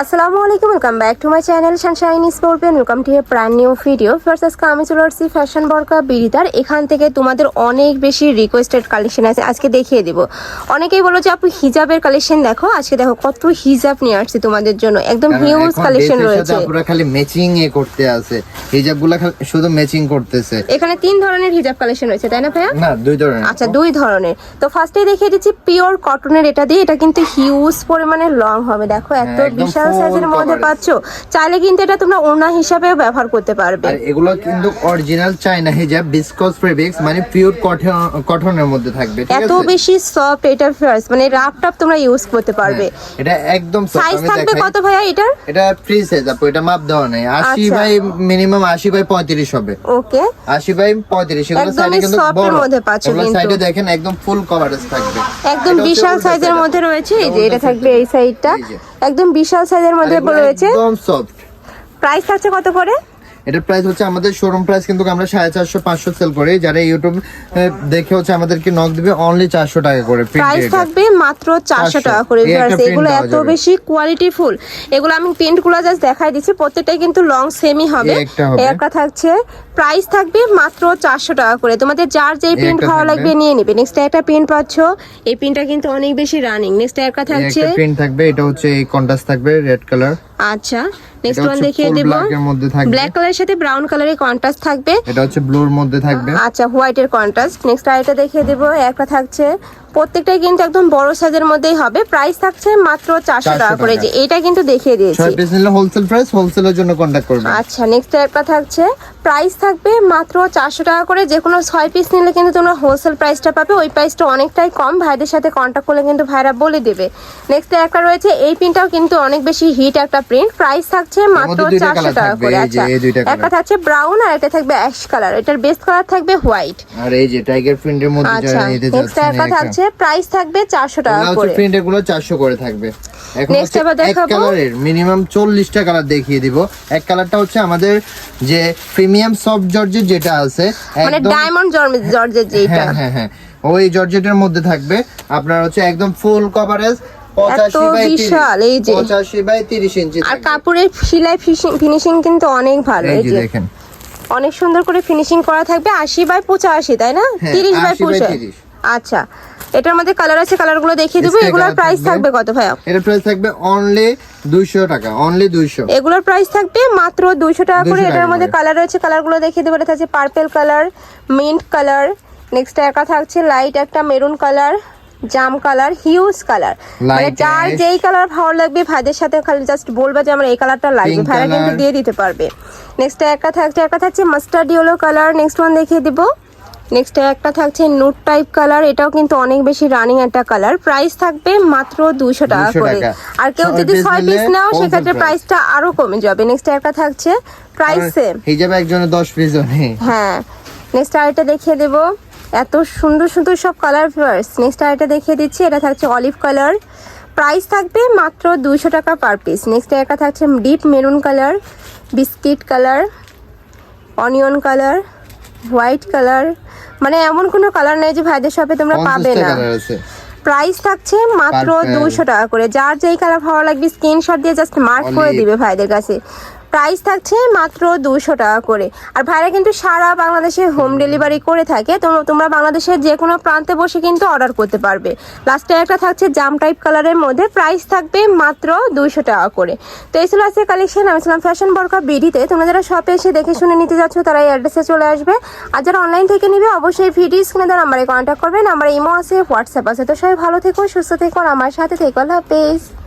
আসসালামু আলাইকুম welcome back to my channel Sunshine Sportian welcome to a brand new video first আজকে আমি চলে আসছি ফ্যাশন বরকা বিড়িদার এখান থেকে তোমাদের অনেক বেশি রিকোয়েস্টেড কালেকশন আছে আজকে দেখিয়ে দিব। অনেকেই বলো যে আপু হিজাবের কালেকশন দেখো? আজকে দেখো কত হিজাব নিয়ে আসছি তোমাদের জন্য। একদম হিউজ কালেকশন রয়েছে। আপুরা খালি ম্যাচিং এ করতে আছে। হিজাবগুলা শুধু ম্যাচিং করতেছে। এখানে তিন ধরনের হিজাব কালেকশন রয়েছে তাই না ভাইয়া? না দুই ধরনের। আচ্ছা দুই ধরনের। তো ফার্স্টেই দেখিয়ে দিচ্ছি পিওর কটনের এটা দিয়ে এটা কিন্তু হিউজ পরিমাণে লং হবে। দেখো এত হ্যাঁ, বিশাল full সাইজের মধ্যে পাচ্ছ চাইলে কিন্তু এটা তোমরা ওড়না হিসাবেও ব্যবহার করতে পারবে। আর এগুলো কিন্তু অরিজিনাল চাইনা হিজাব বিসকস ফেব্রিক্স মানে পিওর কটনের মধ্যে থাকবে এত বেশি সফট এটার ফার্স্ট মানে রাফ টাপ তোমরা ইউজ করতে পারবে। এটা একদম সাইজ থাকবে কত ভাইয়া এটার? এটা ফ্রি সাইজ আপু এটা মাপ দেওয়া নাই। আশি আচ্ছা। বাই মিনিমাম আশি বাই পঁয়ত্রিশ হবে। ওকে। আশি বাই পঁয়ত্রিশ এগুলো একদমই সাইডে কিন্তু বড়। মধ্যে পাচ্ছ কিন্তু। সাইডে দেখেন একদম ফুল কভারেজ থাকবে। একদম বিশাল সাইজের মধ্যে রয়েছে এই যে এটা এটা থাকবে এই সাইডটা একদম বিশাল সাইজের মধ্যে রয়েছে। একদম সফট প্রাইস থাকছে কত করে এটার প্রাইস হচ্ছে আমাদের শোরুম প্রাইস কিন্তু আমরা সাড়ে চারশো পাঁচশো সেল করি। যারা ইউটিউব দেখে হচ্ছে আমাদেরকে নক দিবে অনলি চারশো টাকা করে প্রাইস থাকবে মাত্র চারশো টাকা করে এগুলো এত বেশি কোয়ালিটি ফুল এগুলো আমি প্রিন্টগুলো জাস্ট দেখাই দিচ্ছি প্রত্যেকটাই কিন্তু লং সেমি হবে। একটা থাকছে প্রাইস থাকবে মাত্র চারশো টাকা করে। তোমাদের যার যেই প্রিন্ট ভালো লাগবে নিয়ে নিবে। নেক্সট একটা প্রিন্ট পাচ্ছ এই প্রিন্টটা কিন্তু অনেক বেশি রানিং নেক্সট একটা থাকছে প্রিন্ট থাকবে এটা হচ্ছে এই কন্ট্রাস্ট থাকবে রেড কালার আচ্ছা। নেক্সট ওয়ান দেখিয়ে দেব। ব্ল্যাক কালারের সাথে ব্রাউন কালারের কন্ট্রাস্ট থাকবে। এটা হচ্ছে ব্লুর মধ্যে থাকবে। আচ্ছা হোয়াইটের কন্ট্রাস্ট নেক্সট আইটা দেখিয়ে দেবো। একটা থাকছে প্রত্যেকটাই কিন্তু একদম বড় সাইজের মধ্যেই হবে। প্রাইস থাকছে মাত্র চারশো 400 টাকা করে। যে এটা কিন্তু দেখিয়ে দিয়েছি। হোলসেল প্রাইস হোলসেলের জন্য কন্ট্যাক্ট করবেন। আচ্ছা নেক্সট একটা থাকছে। প্রাইস থাকবে মাত্র চারশো টাকা করে। যে কোনো ছয় পিস নিলে কিন্তু তোমরা হোলসেল প্রাইসটা পাবে। ওই প্রাইসটা অনেকটাই কম। ভাইদের সাথে কন্ট্যাক্ট করলে কিন্তু ভাইরা বলে দেবে। নেক্সট একটা রয়েছে। এই প্রিন্টটাও কিন্তু অনেক বেশি হিট একটা প্রিন্ট প্রাইস থাকছে মাত্র চারশো টাকা করে। আচ্ছা এই দুইটা একটা। থাকছে ব্রাউন আর একটা থাকবে অ্যাশ কালার এটার বেস্ট কালার থাকবে হোয়াইট আর এই যে টাইগার প্রিন্টের মধ্যে আচ্ছা নেক্সট একটা থাকছে প্রাইস থাকবে চারশো টাকা হচ্ছে করে। প্রিন্ট এগুলো চারশো করে থাকবে। এখন হচ্ছে এবার এক কালারের মিনিমাম চল্লিশটা কালার দেখিয়ে দিব। এক কালারটা হচ্ছে আমাদের যে প্রিমিয়াম সফট জর্জের যেটা আছে মানে ডায়মন্ড জর্জের যেটা হ্যাঁ হ্যাঁ হ্যাঁ। ওই জর্জেটের মধ্যে থাকবে। আপনার হচ্ছে একদম ফুল কভারেজ পঁচাশি বাই বিশাল, এই যে। তিরিশ ইঞ্চি আর কাপড়ের সেলাই ফিনিশিং কিন্তু অনেক ভালো এই যে দেখেন। অনেক সুন্দর করে ফিনিশিং করা থাকবে আশি বাই পঁচাশি তাই না? হ্যাঁ, তিরিশ বাই পঁচাশি। আচ্ছা। এটার মধ্যে কালার আছে কালারগুলো দেখিয়ে দেবো। এগুলোর প্রাইস থাকবে। কত ভাইয়া? এটার প্রাইস থাকবে অনলি দুইশো টাকা অনলি দুইশো। এগুলোর প্রাইস থাকবে মাত্র দুইশো টাকা করে। এটার মধ্যে কালার রয়েছে কালারগুলো দেখিয়ে দেবো। এটা থাকছে purple colour mint colour next একা থাকছে লাইট একটা মেরুন কালার জাম কালার হিউজ কালার মানে যার যেই কালার ভালো লাগবে ভাইদের সাথে খালি জাস্ট বলবে যে আমার এই কালারটা লাগবে। ভাইরা কিন্তু দিয়ে দিতে পারবে। নেক্সট একটা থাকছে একটা থাকছে mustard yellow colour next one দেখিয়ে দিব। নেক্সট একটা থাকছে নুট টাইপ কালার এটাও কিন্তু অনেক বেশি রানিং একটা কালার প্রাইস থাকবে মাত্র দুশো টাকা করে। আর কেউ যদি ছয় পিস নাও সেক্ষেত্রে প্রাইসটা আরও কমে যাবে। নেক্সট একটা থাকছে প্রাইস সেম হিজাবে একজনের দশ পিস হ্যাঁ। নেক্সট আরেকটা দেখিয়ে দেব। এত সুন্দর সুন্দর সব কালার ফ্লার্স নেক্সট আরেকটা দেখিয়ে দিচ্ছি। এটা থাকছে অলিভ কালার প্রাইস থাকবে মাত্র দুশো টাকা পার পিস নেক্সট একটা থাকছে deep maroon colour biscuit colour onion colour white colour মানে এমন কোনো কালার নেই যে ভাইদের শপে তোমরা পাবে না। প্রাইস থাকছে মাত্র দুইশো দুশো টাকা করে। যার যেই কালার ভালো লাগবে স্ক্রিনশট দিয়ে জাস্ট মার্ক করে দিবে ভাইদের কাছে। প্রাইস থাকছে মাত্র দুশো টাকা করে। আর ভাইরা কিন্তু সারা বাংলাদেশে হোম ডেলিভারি করে থাকে। তো তোমরা বাংলাদেশের যে কোনো প্রান্তে বসে কিন্তু অর্ডার করতে পারবে। লাস্টে একটা থাকছে জাম টাইপ কালারের মধ্যে প্রাইস থাকবে মাত্র দুশো টাকা করে। তো এই ছিল আজকে কালেকশন আমি ছিলাম ফ্যাশন বরকা বিডিতে তোমরা যারা শপে এসে দেখে শুনে নিতে যাচ্ছ, তারা এই অ্যাড্রেসে চলে আসবে। আর যারা অনলাইন থেকে নিবে, অবশ্যই ভিডিও স্ক্রিনে দেওয়া নাম্বারে কন্ট্যাক্ট করবে। নাম্বার ইমো আছে হোয়াটসঅ্যাপ আছে। তো সবাই ভালো থেকো, সুস্থ থেকো আমার সাথে থেকো। আল্লাহ হাফেজ।